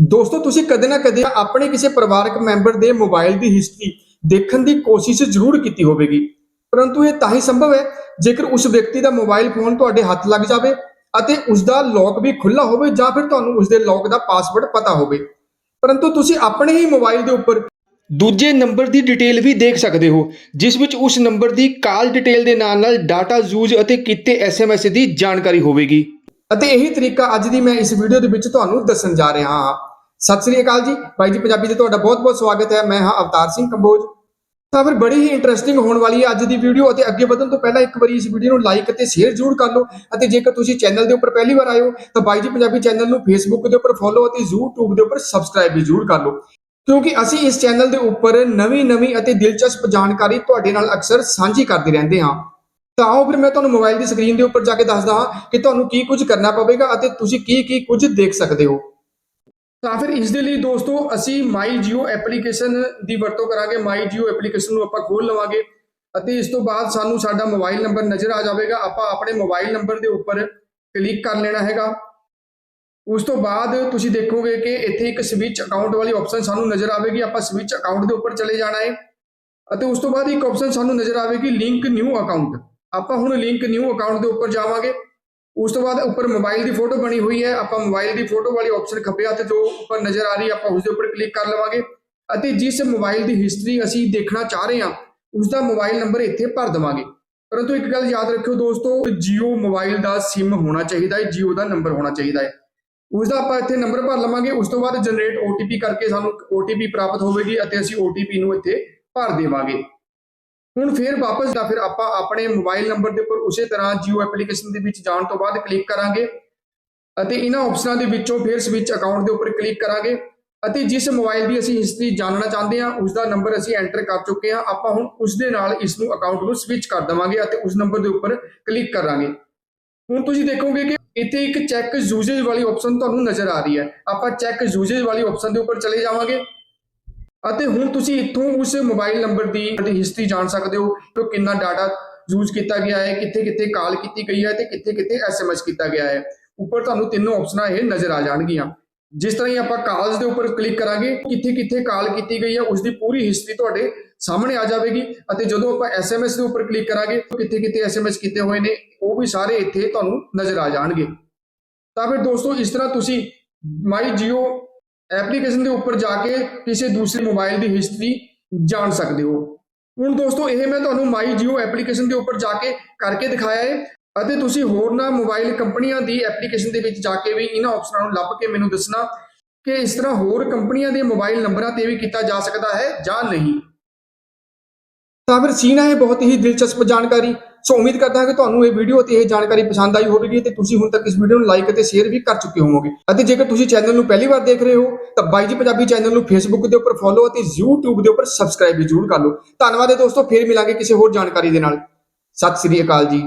ਦੋਸਤੋ, ਤੁਸੀਂ ਕਦੇ ਨਾ ਕਦੇ ਆਪਣੇ ਕਿਸੇ ਪਰਿਵਾਰਕ ਮੈਂਬਰ ਦੇ ਮੋਬਾਈਲ ਦੀ ਹਿਸਟਰੀ ਦੇਖਣ ਦੀ ਕੋਸ਼ਿਸ਼ ਜ਼ਰੂਰ ਕੀਤੀ ਹੋਵੇਗੀ। ਪਰੰਤੂ ਇਹ ਤਾਂ ਹੀ ਸੰਭਵ ਹੈ, ਜੇਕਰ ਉਸ ਵਿਅਕਤੀ ਦਾ ਮੋਬਾਈਲ ਫੋਨ ਤੁਹਾਡੇ ਹੱਥ ਲੱਗ ਜਾਵੇ ਅਤੇ ਉਸ ਦਾ ਲੌਕ ਵੀ ਖੁੱਲਾ ਹੋਵੇ ਜਾਂ ਫਿਰ ਤੁਹਾਨੂੰ ਉਸ ਦੇ ਲੌਕ ਦਾ ਪਾਸਵਰਡ ਪਤਾ ਹੋਵੇ। ਪਰੰਤੂ ਤੁਸੀਂ ਆਪਣੇ ਹੀ ਮੋਬਾਈਲ ਦੇ ਉੱਪਰ ਦੂਜੇ ਨੰਬਰ ਦੀ ਡਿਟੇਲ ਵੀ ਦੇਖ ਸਕਦੇ ਹੋ, ਜਿਸ ਵਿੱਚ ਉਸ ਨੰਬਰ ਦੀ ਕਾਲ ਡਿਟੇਲ ਦੇ ਨਾਲ ਨਾਲ ਡਾਟਾ ਯੂਜ਼ ਅਤੇ ਕੀਤੇ ਐਸਐਮਐਸ ਦੀ ਜਾਣਕਾਰੀ ਹੋਵੇਗੀ। ਅਤੇ ਇਹੀ ਤਰੀਕਾ ਅੱਜ ਦੀ ਮੈਂ ਇਸ ਵੀਡੀਓ ਦੇ ਵਿੱਚ ਤੁਹਾਨੂੰ ਦੱਸਣ ਜਾ ਰਿਹਾ ਹਾਂ। ਸਤਿ ਸ੍ਰੀ ਅਕਾਲ ਜੀ। ਬਾਈ ਜੀ, ਪੰਜਾਬੀ ਦੇ ਤੁਹਾਡਾ ਬਹੁਤ-ਬਹੁਤ ਸਵਾਗਤ ਹੈ। ਮੈਂ ਹਾਂ ਅਵਤਾਰ ਸਿੰਘ ਕੰਬੋਜ। ਤਾਂ ਫਿਰ ਬੜੀ ਹੀ ਇੰਟਰਸਟਿੰਗ ਹੋਣ ਵਾਲੀ ਹੈ ਅੱਜ ਦੀ ਵੀਡੀਓ ਅਤੇ ਅੱਗੇ ਵਧਣ ਤੋਂ ਪਹਿਲਾਂ ਇੱਕ ਵਾਰੀ ਇਸ ਵੀਡੀਓ ਨੂੰ ਲਾਈਕ ਅਤੇ ਸ਼ੇਅਰ ਜ਼ਰੂਰ ਕਰ ਲਓ ਅਤੇ ਜੇਕਰ ਤੁਸੀਂ ਚੈਨਲ ਦੇ ਉੱਪਰ ਪਹਿਲੀ ਵਾਰ ਆਏ ਹੋ, ਤਾਂ ਬਾਈ ਜੀ, ਪੰਜਾਬੀ ਚੈਨਲ ਨੂੰ ਫੇਸਬੁੱਕ ਦੇ ਉੱਪਰ ਫੋਲੋ ਅਤੇ YouTube ਦੇ ਉੱਪਰ ਸਬਸਕ੍ਰਾਈਬ ਵੀ ਜ਼ਰੂਰ ਕਰ ਲਓ। ਕਿਉਂਕਿ ਅਸੀਂ ਇਸ ਚੈਨਲ ਦੇ ਉੱਪਰ ਨਵੀਂ-ਨਵੀਂ ਅਤੇ ਦਿਲਚਸਪ ਜਾਣਕਾਰੀ ਤੁਹਾਡੇ ਨਾਲ ਅਕਸਰ ਸਾਂਝੀ ਕਰਦੇ ਰਹਿੰਦੇ ਹਾਂ। ਤਾਂ ਆਓ ਫਿਰ ਮੈਂ ਤੁਹਾਨੂੰ ਮੋਬਾਈਲ ਦੀ ਸਕਰੀਨ ਦੇ ਉੱਪਰ ਜਾ ਕੇ ਦੱਸਦਾ ਹਾਂ ਕਿ ਤੁਹਾਨੂੰ ਕੀ ਕੁਝ ਕਰਨਾ ਪਵੇਗਾ ਅਤੇ ਤੁਸੀਂ ਕੀ ਕੀ ਕੁਝ ਦੇਖ ਸਕਦੇ ਹੋ। ਤਾਂ ਫਿਰ ਇਸ ਦੇ ਲਈ ਦੋਸਤੋ ਅਸੀਂ ਮਾਈ ਜੀਓ ਐਪਲੀਕੇਸ਼ਨ ਦੀ ਵਰਤੋਂ ਕਰਾਂਗੇ। ਮਾਈ ਜੀਓ ਐਪਲੀਕੇਸ਼ਨ ਨੂੰ ਆਪਾਂ ਖੋਲ ਲਵਾਂਗੇ ਅਤੇ ਇਸ ਤੋਂ ਬਾਅਦ ਸਾਨੂੰ ਸਾਡਾ ਮੋਬਾਈਲ ਨੰਬਰ ਨਜ਼ਰ ਆ ਜਾਵੇਗਾ। ਆਪਾਂ ਆਪਣੇ ਮੋਬਾਈਲ ਨੰਬਰ ਦੇ ਉੱਪਰ ਕਲਿੱਕ ਕਰ ਲੈਣਾ ਹੈਗਾ। ਉਸ ਤੋਂ ਬਾਅਦ ਤੁਸੀਂ ਦੇਖੋਗੇ ਕਿ ਇੱਥੇ ਇੱਕ ਸਵਿਚ ਅਕਾਊਂਟ ਵਾਲੀ ਆਪਸ਼ਨ ਸਾਨੂੰ ਨਜ਼ਰ ਆਵੇਗੀ। ਆਪਾਂ ਸਵਿਚ ਅਕਾਊਂਟ ਦੇ ਉੱਪਰ ਚਲੇ ਜਾਣਾ ਹੈ ਅਤੇ ਉਸ ਤੋਂ ਬਾਅਦ ਇੱਕ ਆਪਸ਼ਨ ਸਾਨੂੰ ਨਜ਼ਰ ਆਵੇਗੀ ਲਿੰਕ ਨਿਊ ਅਕਾਊਂਟ ਆਪਾਂ ਹੁਣ ਲਿੰਕ ਨਿਊ ਅਕਾਊਂਟ ਦੇ ਉੱਪਰ ਜਾਵਾਂਗੇ। ਉਸ ਤੋਂ ਬਾਅਦ ਉੱਪਰ ਮੋਬਾਈਲ ਦੀ ਫੋਟੋ ਬਣੀ ਹੋਈ ਹੈ, ਆਪਾਂ ਮੋਬਾਈਲ ਦੀ ਫੋਟੋ ਵਾਲੀ ਆਪਸ਼ਨ ਖੱਬੇ ਹੱਥ ਜੋ ਉੱਪਰ ਨਜ਼ਰ ਆ ਰਹੀ ਹੈ, ਆਪਾਂ ਉਸ ਦੇ ਉੱਪਰ ਕਲਿੱਕ ਕਰ ਲਵਾਂਗੇ ਅਤੇ ਜਿਸ ਮੋਬਾਈਲ ਦੀ ਹਿਸਟਰੀ ਅਸੀਂ ਦੇਖਣਾ ਚਾਹ ਰਹੇ ਹਾਂ ਉਸ ਦਾ ਮੋਬਾਈਲ ਨੰਬਰ ਇੱਥੇ ਭਰ ਦੇਵਾਂਗੇ। ਪਰੰਤੂ ਇੱਕ ਗੱਲ ਯਾਦ ਰੱਖਿਓ ਦੋਸਤੋ Jio ਮੋਬਾਈਲ ਦਾ SIM ਹੋਣਾ ਚਾਹੀਦਾ ਹੈ Jio ਦਾ ਨੰਬਰ ਹੋਣਾ ਚਾਹੀਦਾ ਹੈ। ਉਸ ਦਾ ਆਪਾਂ ਇੱਥੇ ਨੰਬਰ ਭਰ ਲਵਾਂਗੇ, ਉਸ ਤੋਂ ਬਾਅਦ ਜਨਰੇਟ OTP ਕਰਕੇ ਸਾਨੂੰ OTP ਪ੍ਰਾਪਤ ਹੋਵੇਗੀ ਅਤੇ ਅਸੀਂ OTP ਨੂੰ ਇੱਥੇ ਭਰ ਦੇਵਾਂਗੇ। ਹੁਣ ਫੇਰ ਵਾਪਸ ਦਾ ਫਿਰ ਆਪਾਂ ਆਪਣੇ ਮੋਬਾਈਲ ਨੰਬਰ ਦੇ ਉੱਪਰ ਉਸੇ ਤਰ੍ਹਾਂ ਜੀਓ ਐਪਲੀਕੇਸ਼ਨ ਦੇ ਵਿੱਚ ਜਾਣ ਤੋਂ ਬਾਅਦ ਕਲਿੱਕ ਕਰਾਂਗੇ ਅਤੇ ਇਹਨਾਂ ਆਪਸ਼ਨਾਂ ਦੇ ਵਿੱਚੋਂ ਫਿਰ ਸਵਿਚ ਅਕਾਊਂਟ ਦੇ ਉੱਪਰ ਕਲਿੱਕ ਕਰਾਂਗੇ ਅਤੇ ਜਿਸ ਮੋਬਾਈਲ ਦੀ ਅਸੀਂ ਹਿਸਟਰੀ ਜਾਣਨਾ ਚਾਹੁੰਦੇ ਹਾਂ ਉਸ ਦਾ ਨੰਬਰ ਅਸੀਂ ਐਂਟਰ ਕਰ ਚੁੱਕੇ ਹਾਂ, ਆਪਾਂ ਹੁਣ ਉਸ ਦੇ ਨਾਲ ਇਸ ਨੂੰ ਅਕਾਊਂਟ ਨੂੰ ਸਵਿਚ ਕਰ ਦੇਵਾਂਗੇ ਅਤੇ ਉਸ ਨੰਬਰ ਦੇ ਉੱਪਰ ਕਲਿੱਕ ਕਰਾਂਗੇ। ਹੁਣ ਤੁਸੀਂ ਦੇਖੋਗੇ ਕਿ ਇੱਥੇ ਇੱਕ ਚੈੱਕ ਯੂਜ਼ੇਜ ਵਾਲੀ ਆਪਸ਼ਨ ਤੁਹਾਨੂੰ ਨਜ਼ਰ ਆ ਰਹੀ ਹੈ। ਆਪਾਂ ਚੈੱਕ ਯੂਜ਼ੇਜ ਵਾਲੀ ਆਪਸ਼ਨ ਦੇ ਉੱਪਰ ਚਲੇ ਜਾਵਾਂਗੇ। ਅਤੇ ਹੁਣ ਤੁਸੀਂ ਇੱਥੋਂ ਉਸ ਮੋਬਾਈਲ ਨੰਬਰ ਦੀ ਹਿਸਟਰੀ ਜਾਣ ਸਕਦੇ ਹੋ ਕਿ ਕਿੰਨਾ ਡਾਟਾ ਯੂਜ਼ ਕੀਤਾ ਗਿਆ ਹੈ, ਕਿੱਥੇ ਕਿੱਥੇ ਕਾਲ ਕੀਤੀ ਗਈ ਹੈ ਤੇ ਕਿੱਥੇ ਕਿੱਥੇ ਐਸਐਮਐਸ ਕੀਤਾ ਗਿਆ ਹੈ। ਉੱਪਰ ਤੁਹਾਨੂੰ ਤਿੰਨੋਂ ਆਪਸ਼ਨਾਂ ਇਹ ਨਜ਼ਰ ਆ ਜਾਣਗੀਆਂ। ਜਿਸ ਤਰ੍ਹਾਂ ਹੀ ਆਪਾਂ ਕਾਲਸ ਦੇ ਉੱਪਰ ਕਲਿੱਕ ਕਰਾਂਗੇ, ਕਿੱਥੇ ਕਿੱਥੇ ਕਾਲ ਕੀਤੀ ਗਈ ਹੈ ਉਸ ਦੀ ਪੂਰੀ ਹਿਸਟਰੀ ਤੁਹਾਡੇ ਸਾਹਮਣੇ ਆ ਜਾਵੇਗੀ ਅਤੇ ਜਦੋਂ ਆਪਾਂ ਐਸਐਮਐਸ ਦੇ ਉੱਪਰ ਕਲਿੱਕ ਕਰਾਂਗੇ, ਕਿੱਥੇ ਕਿੱਥੇ ਐਸਐਮਐਸ ਕੀਤੇ ਹੋਏ ਨੇ, ਉਹ ਵੀ ਸਾਰੇ ਇੱਥੇ ਤੁਹਾਨੂੰ ਨਜ਼ਰ ਆ ਜਾਣਗੇ। ਤਾਂ ਫਿਰ ਦੋਸਤੋ, ਇਸ ਤਰ੍ਹਾਂ ਤੁਸੀਂ ਮਾਈ ਜੀਓ ਐਪਲੀਕੇਸ਼ਨ ਦੇ ਉੱਪਰ ਜਾ ਕੇ ਕਿਸੇ ਦੂਸਰੇ ਮੋਬਾਈਲ ਦੀ ਹਿਸਟਰੀ ਜਾਣ ਸਕਦੇ ਹੋ। ਹੁਣ ਦੋਸਤੋ, ਇਹ ਮੈਂ ਤੁਹਾਨੂੰ ਮਾਈ ਜੀਓ ਐਪਲੀਕੇਸ਼ਨ ਦੇ ਉੱਪਰ ਜਾ ਕੇ ਕਰਕੇ ਦਿਖਾਇਆ ਹੈ ਅਤੇ ਤੁਸੀਂ ਹੋਰਨਾਂ ਮੋਬਾਈਲ ਕੰਪਨੀਆਂ ਦੀ ਐਪਲੀਕੇਸ਼ਨ ਦੇ ਵਿੱਚ ਜਾ ਕੇ ਵੀ ਇਹਨਾਂ ਆਪਸ਼ਨਾਂ ਨੂੰ ਲੱਭ ਕੇ ਮੈਨੂੰ ਦੱਸਣਾ ਕਿ ਇਸ ਤਰ੍ਹਾਂ ਹੋਰ ਕੰਪਨੀਆਂ ਦੇ ਮੋਬਾਈਲ ਨੰਬਰਾਂ ਤੇ ਵੀ ਕੀਤਾ ਜਾ ਸਕਦਾ ਹੈ ਜਾਂ ਨਹੀਂ। ਤਾਂ ਫਿਰ ਸੀਨ ਇਹ ਬਹੁਤ ਹੀ ਦਿਲਚਸਪ ਜਾਣਕਾਰੀ। ਸੋ ਉਮੀਦ ਕਰਦਾ ਹਾਂ ਕਿ ਤੁਹਾਨੂੰ ਇਹ ਵੀਡੀਓ ਅਤੇ ਇਹ ਜਾਣਕਾਰੀ ਪਸੰਦ ਆਈ ਹੋਵੇਗੀ ਤੇ ਤੁਸੀਂ ਹੁਣ ਤੱਕ ਇਸ ਵੀਡੀਓ ਨੂੰ ਲਾਈਕ ਅਤੇ ਸ਼ੇਅਰ ਵੀ ਕਰ ਚੁੱਕੇ ਹੋਵੋਗੇ। ਅਤੇ ਜੇਕਰ ਤੁਸੀਂ ਚੈਨਲ ਨੂੰ ਪਹਿਲੀ ਵਾਰ ਦੇਖ ਰਹੇ ਹੋ, ਤਾਂ ਬਾਈ ਜੀ ਪੰਜਾਬੀ ਚੈਨਲ ਨੂੰ ਫੇਸਬੁੱਕ ਦੇ ਉੱਪਰ ਫੋਲੋ ਅਤੇ YouTube ਦੇ ਉੱਪਰ ਸਬਸਕ੍ਰਾਈਬ ਵੀ ਜ਼ਰੂਰ ਕਰ ਲਓ। ਧੰਨਵਾਦ ਹੈ ਦੋਸਤੋ, ਫੇਰ ਮਿਲਾਂਗੇ ਕਿਸੇ ਹੋਰ ਜਾਣਕਾਰੀ ਦੇ ਨਾਲ। ਸਤਿ ਸ੍ਰੀ ਅਕਾਲ ਜੀ।